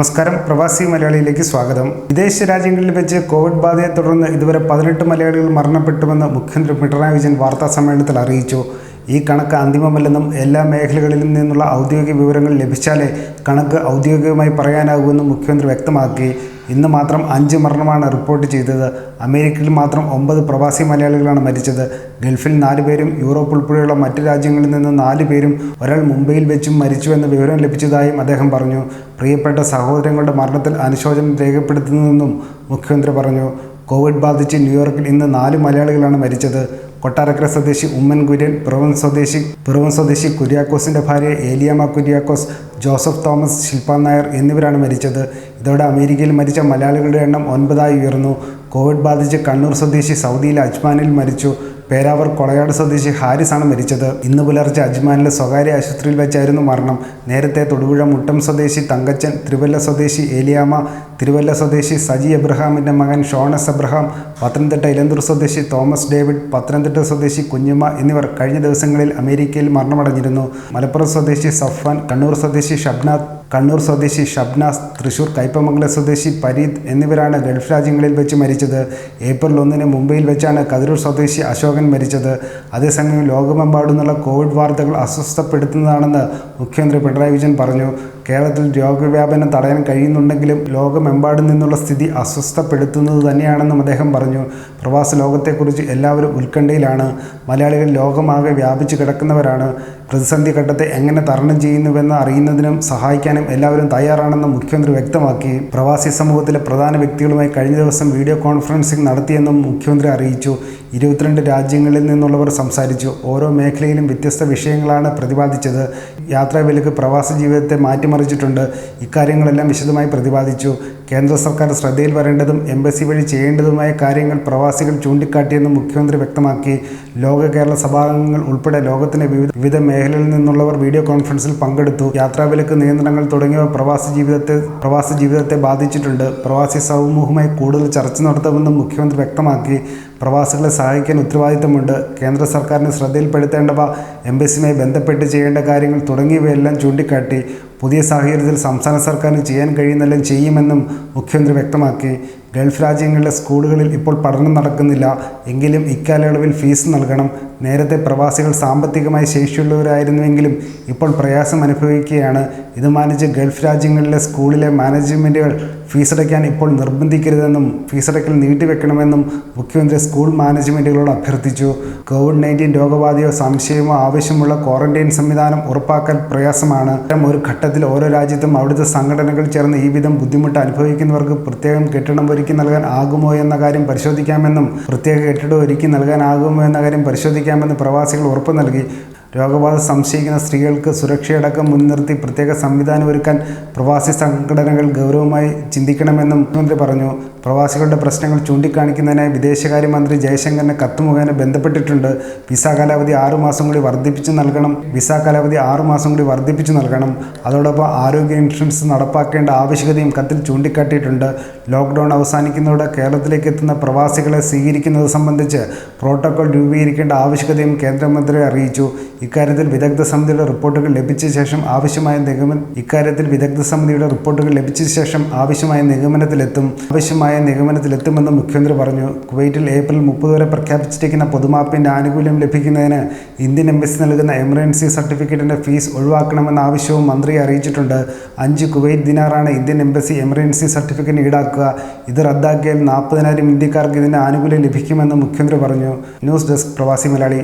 നമസ്കാരം. പ്രവാസി മലയാളിയിലേക്ക് സ്വാഗതം. വിദേശ രാജ്യങ്ങളിൽ വെച്ച് കോവിഡ് ബാധയെ തുടർന്ന് ഇതുവരെ പതിനെട്ട് മലയാളികൾ മരണപ്പെട്ടുവെന്ന് മുഖ്യമന്ത്രി പിണറായി വിജയൻ വാർത്താ സമ്മേളനത്തിൽ അറിയിച്ചു. ഈ കണക്ക് അന്തിമമല്ലെന്നും എല്ലാ മേഖലകളിലും നിന്നുള്ള ഔദ്യോഗിക വിവരങ്ങൾ ലഭിച്ചാലേ കണക്ക് ഔദ്യോഗികമായി പറയാനാകുമെന്നും മുഖ്യമന്ത്രി വ്യക്തമാക്കി. ഇന്ന് മാത്രം അഞ്ച് മരണമാണ് റിപ്പോർട്ട് ചെയ്തത്. അമേരിക്കയിൽ മാത്രം ഒമ്പത് പ്രവാസി മലയാളികളാണ് മരിച്ചത്. ഗൾഫിൽ നാല് പേരും യൂറോപ്പ് ഉൾപ്പെടെയുള്ള മറ്റ് രാജ്യങ്ങളിൽ നിന്ന് നാല് പേരും ഒരാൾ മുംബൈയിൽ വെച്ചും മരിച്ചുവെന്ന വിവരം ലഭിച്ചതായും അദ്ദേഹം പറഞ്ഞു. പ്രിയപ്പെട്ട സഹോദരങ്ങളുടെ മരണത്തിൽ അനുശോചനം രേഖപ്പെടുത്തുന്നതെന്നും മുഖ്യമന്ത്രി പറഞ്ഞു. കോവിഡ് ബാധിച്ച് ന്യൂയോർക്കിൽ ഇന്ന് നാല് മലയാളികളാണ് മരിച്ചത്. കൊട്ടാരക്കര സ്വദേശി ഉമ്മൻ കുര്യൻ പിറവൻ സ്വദേശി പിറവൻ സ്വദേശി കുര്യാക്കോസിന്റെ ഭാര്യ ഏലിയാമ കുര്യാക്കോസ് ജോസഫ് തോമസ് ശില്പ നായർ എന്നിവരാണ് മരിച്ചത്. ഇതോടെ അമേരിക്കയിൽ മരിച്ച മലയാളികളുടെ എണ്ണം ഒൻപതായി ഉയർന്നു. കോവിഡ് ബാധിച്ച് കണ്ണൂർ സ്വദേശി സൗദിയിലെ അജ്മാനിൽ മരിച്ചു. പേരാവർ കൊളയാട് സ്വദേശി ഹാരിസാണ് മരിച്ചത്. ഇന്ന് പുലർച്ചെ അജ്മാനിലെ സ്വകാര്യ ആശുപത്രിയിൽ വെച്ചായിരുന്നു മരണം. നേരത്തെ തൊടുപുഴ മുട്ടം സ്വദേശി തങ്കച്ചൻ തിരുവല്ല സ്വദേശി ഏലിയാമ തിരുവല്ല സ്വദേശി സജി എബ്രഹാമിന്റെ മകൻ ഷോണസ് എബ്രഹാം പത്തനംതിട്ട ഇലന്തൂർ സ്വദേശി തോമസ് ഡേവിഡ് പത്തനംതിട്ട സ്വദേശി കുഞ്ഞുമ്മ എന്നിവർ കഴിഞ്ഞ ദിവസങ്ങളിൽ അമേരിക്കയിൽ മരണമടഞ്ഞിരുന്നു. മലപ്പുറം സ്വദേശി സഫ്വാൻ കണ്ണൂർ സ്വദേശി ഷബ്നാഥ് കണ്ണൂർ സ്വദേശി ഷബ്നാസ് തൃശൂർ കൈപ്പമംഗലം സ്വദേശി പരീദ് എന്നിവരാണ് ഗൾഫ് രാജ്യങ്ങളിൽ വെച്ച് മരിച്ചത്. ഏപ്രിൽ ഒന്നിന് മുംബൈയിൽ വെച്ചാണ് കതിരൂർ സ്വദേശി അശോകൻ മരിച്ചത്. അതേസമയം ലോകമെമ്പാടുന്നുള്ള കോവിഡ് വാർത്തകൾ അസ്വസ്ഥപ്പെടുത്തുന്നതാണെന്ന് മുഖ്യമന്ത്രി പിണറായി വിജയൻ പറഞ്ഞു. കേരളത്തിൽ രോഗവ്യാപനം തടയാൻ കഴിയുന്നുണ്ടെങ്കിലും ലോകമെമ്പാടും നിന്നുള്ള സ്ഥിതി അസ്വസ്ഥപ്പെടുത്തുന്നത് തന്നെയാണെന്നും അദ്ദേഹം പറഞ്ഞു. പ്രവാസ ലോകത്തെക്കുറിച്ച് എല്ലാവരും ഉത്കണ്ഠയിലാണ്. മലയാളികൾ ലോകമാകെ വ്യാപിച്ചു കിടക്കുന്നവരാണ്. പ്രതിസന്ധി ഘട്ടത്തെ എങ്ങനെ തരണം ചെയ്യുന്നുവെന്ന് അറിയുന്നതിനും സഹായിക്കാനും എല്ലാവരും തയ്യാറാണെന്ന് മുഖ്യമന്ത്രി വ്യക്തമാക്കി. പ്രവാസി സമൂഹത്തിലെ പ്രധാന വ്യക്തികളുമായി കഴിഞ്ഞ ദിവസം വീഡിയോ കോൺഫറൻസിംഗ് നടത്തിയെന്നും മുഖ്യമന്ത്രി അറിയിച്ചു. ഇരുപത്തിരണ്ട് രാജ്യങ്ങളിൽ നിന്നുള്ളവർ സംസാരിച്ചു. ഓരോ മേഖലയിലും വ്യത്യസ്ത വിഷയങ്ങളാണ് പ്രതിപാദിച്ചത്. യാത്രാ വിലക്ക് പ്രവാസ ജീവിതത്തെ മാറ്റിമറിച്ചിട്ടുണ്ട് ഇക്കാര്യങ്ങളെല്ലാം വിശദമായി പ്രതിപാദിച്ചു. കേന്ദ്ര സർക്കാർ ശ്രദ്ധയിൽ വരേണ്ടതും എംബസി വഴി ചെയ്യേണ്ടതുമായ കാര്യങ്ങൾ പ്രവാസികൾ ചൂണ്ടിക്കാട്ടിയെന്നും മുഖ്യമന്ത്രി വ്യക്തമാക്കി. ലോക കേരള സഭാംഗങ്ങൾ ഉൾപ്പെടെ ലോകത്തിന്റെ വിവിധ വിവിധ മേഖലയിൽ നിന്നുള്ളവർ വീഡിയോ കോൺഫറൻസിൽ പങ്കെടുത്തു. യാത്രാവിലക്ക് നിയന്ത്രണങ്ങൾ തുടങ്ങിയവ പ്രവാസി ജീവിതത്തെ പ്രവാസി ജീവിതത്തെ ബാധിച്ചിട്ടുണ്ട്. പ്രവാസി സമൂഹവുമായി കൂടുതൽ ചർച്ച നടത്തുമെന്നും മുഖ്യമന്ത്രി വ്യക്തമാക്കി. പ്രവാസികളെ സഹായിക്കാൻ ഉത്തരവാദിത്തമുണ്ട്. കേന്ദ്ര സർക്കാരിന് ശ്രദ്ധയിൽപ്പെടുത്തേണ്ടവ എംബസിയുമായി ബന്ധപ്പെട്ട് ചെയ്യേണ്ട കാര്യങ്ങൾ തുടങ്ങിയവയെല്ലാം ചൂണ്ടിക്കാട്ടി. പുതിയ സാഹചര്യത്തിൽ സംസ്ഥാന സർക്കാരിന് ചെയ്യാൻ കഴിയുന്നെല്ലാം ചെയ്യുമെന്നും മുഖ്യമന്ത്രി വ്യക്തമാക്കി. ഗൾഫ് രാജ്യങ്ങളിലെ സ്കൂളുകളിൽ ഇപ്പോൾ പഠനം നടക്കുന്നില്ല. എങ്കിലും ഇക്കാലയളവിൽ ഫീസ് നൽകണം. നേരത്തെ പ്രവാസികൾ സാമ്പത്തികമായി ശേഷിയുള്ളവരായിരുന്നുവെങ്കിലും ഇപ്പോൾ പ്രയാസം അനുഭവിക്കുകയാണ്. ഇത് മാനിച്ച് ഗൾഫ് രാജ്യങ്ങളിലെ സ്കൂളിലെ മാനേജ്മെന്റുകൾ ഫീസടയ്ക്കാൻ ഇപ്പോൾ നിർബന്ധിക്കരുതെന്നും ഫീസടയ്ക്കൽ നീട്ടിവെക്കണമെന്നും മുഖ്യമന്ത്രി സ്കൂൾ മാനേജ്മെന്റുകളോട് അഭ്യർത്ഥിച്ചു. കോവിഡ് നയന്റീൻ രോഗബാധയോ സംശയമോ ആവശ്യമുള്ള ക്വാറന്റൈൻ സംവിധാനം ഉറപ്പാക്കാൻ പ്രയാസമാണ്. ഇത്തരം ഒരു ഘട്ടത്തിൽ ഓരോ രാജ്യത്തും അവിടുത്തെ സംഘടനകൾ ചേർന്ന് ഈ വിധം ബുദ്ധിമുട്ട് അനുഭവിക്കുന്നവർക്ക് പ്രത്യേകം കെട്ടിടം ഒരുക്കി നൽകാൻ ആകുമോ എന്ന കാര്യം പരിശോധിക്കാമെന്നും പ്രത്യേക കെട്ടിടം ഒരുക്കി നൽകാനാകുമോ എന്ന കാര്യം പരിശോധിക്കാമെന്ന് പ്രവാസികൾ ഉറപ്പ് നൽകി രോഗബാധ സംശയിക്കുന്ന സ്ത്രീകൾക്ക് സുരക്ഷയടക്കം മുൻനിർത്തി പ്രത്യേക സംവിധാനം ഒരുക്കാൻ പ്രവാസി സംഘടനകൾ ഗൗരവമായി ചിന്തിക്കണമെന്നും മുഖ്യമന്ത്രി പറഞ്ഞു. പ്രവാസികളുടെ പ്രശ്നങ്ങൾ ചൂണ്ടിക്കാണിക്കുന്നതിനായി വിദേശകാര്യമന്ത്രി ജയശങ്കറിനെ കത്ത് മുഖേന ബന്ധപ്പെട്ടിട്ടുണ്ട്. വിസ കാലാവധി ആറു മാസം കൂടി വർദ്ധിപ്പിച്ചു നൽകണം. വിസ കാലാവധി ആറു മാസം കൂടി വർദ്ധിപ്പിച്ചു നൽകണം. അതോടൊപ്പം ആരോഗ്യ ഇൻഷുറൻസ് നടപ്പാക്കേണ്ട ആവശ്യകതയും കത്തിൽ ചൂണ്ടിക്കാട്ടിയിട്ടുണ്ട്. ലോക്ക്ഡൗൺ അവസാനിക്കുന്നതോടെ കേരളത്തിലേക്ക് എത്തുന്ന പ്രവാസികളെ സ്വീകരിക്കുന്നത് സംബന്ധിച്ച് പ്രോട്ടോകോൾ രൂപീകരിക്കേണ്ട ആവശ്യകതയും കേന്ദ്രമന്ത്രി അറിയിച്ചു. ഇക്കാര്യത്തിൽ വിദഗ്ധ സമിതിയുടെ റിപ്പോർട്ടുകൾ ലഭിച്ച ശേഷം ആവശ്യമായ നിഗമന ഇക്കാര്യത്തിൽ വിദഗ്ധ സമിതിയുടെ റിപ്പോർട്ടുകൾ ലഭിച്ച ശേഷം ആവശ്യമായ നിഗമനത്തിലെത്തും ആവശ്യമായ നിഗമനത്തിലെത്തുമെന്ന് മുഖ്യമന്ത്രി പറഞ്ഞു. കുവൈറ്റിൽ ഏപ്രിൽ മുപ്പത് വരെ പ്രഖ്യാപിച്ചിരിക്കുന്ന പൊതുമാപ്പിന്റെ ആനുകൂല്യം ലഭിക്കുന്നതിന് ഇന്ത്യൻ എംബസി നൽകുന്ന എമർജൻസി സർട്ടിഫിക്കറ്റിന്റെ ഫീസ് ഒഴിവാക്കണമെന്ന ആവശ്യവും മന്ത്രി അറിയിച്ചിട്ടുണ്ട്. അഞ്ച് കുവൈറ്റ് ദിനാറാണ് ഇന്ത്യൻ എംബസി എമർജൻസി സർട്ടിഫിക്കറ്റ് ഈടാക്കുക. ഇത് റദ്ദാക്കിയാൽ നാൽപ്പതിനായിരം ഇന്ത്യക്കാർക്ക് ഇതിന്റെ ആനുകൂല്യം ലഭിക്കുമെന്ന് മുഖ്യമന്ത്രി പറഞ്ഞു. ന്യൂസ് ഡെസ്ക് പ്രവാസി മലയാളി.